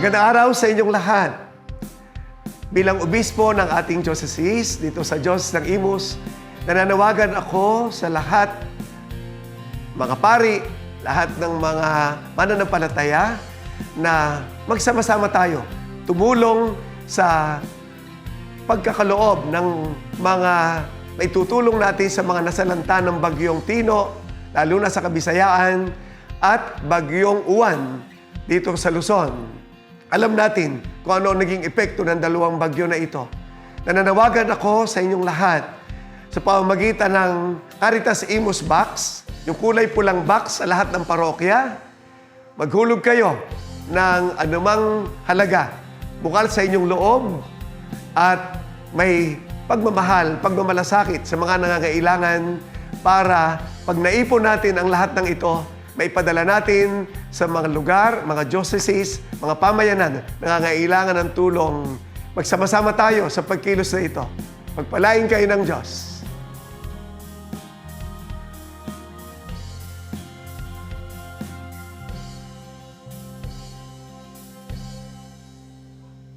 Gandang araw sa inyong lahat. Bilang obispo ng ating diocese dito sa Diyos ng Imus, nananawagan ako sa lahat, mga pari, lahat ng mga mananampalataya na magsama-sama tayo, tumulong sa pagkakaloob ng mga maitutulong natin sa mga nasalanta ng Bagyong Tino, lalo na sa Kabisayaan, at Bagyong Uwan dito sa Luzon. Alam natin kung ano ang naging epekto ng dalawang bagyo na ito. Nananawagan ako sa inyong lahat sa pamamagitan ng Caritas Imus Box, yung kulay pulang box sa lahat ng parokya. Maghulog kayo ng anumang halaga bukal sa inyong loob at may pagmamahal, pagmamalasakit sa mga nangangailangan para pag naipon natin ang lahat ng ito, maipadala natin sa mga lugar, mga dioceses, mga pamayanan na nangangailangan ng tulong. Magsama-sama tayo sa pagkilos na ito. Pagpalain kayo ng Diyos.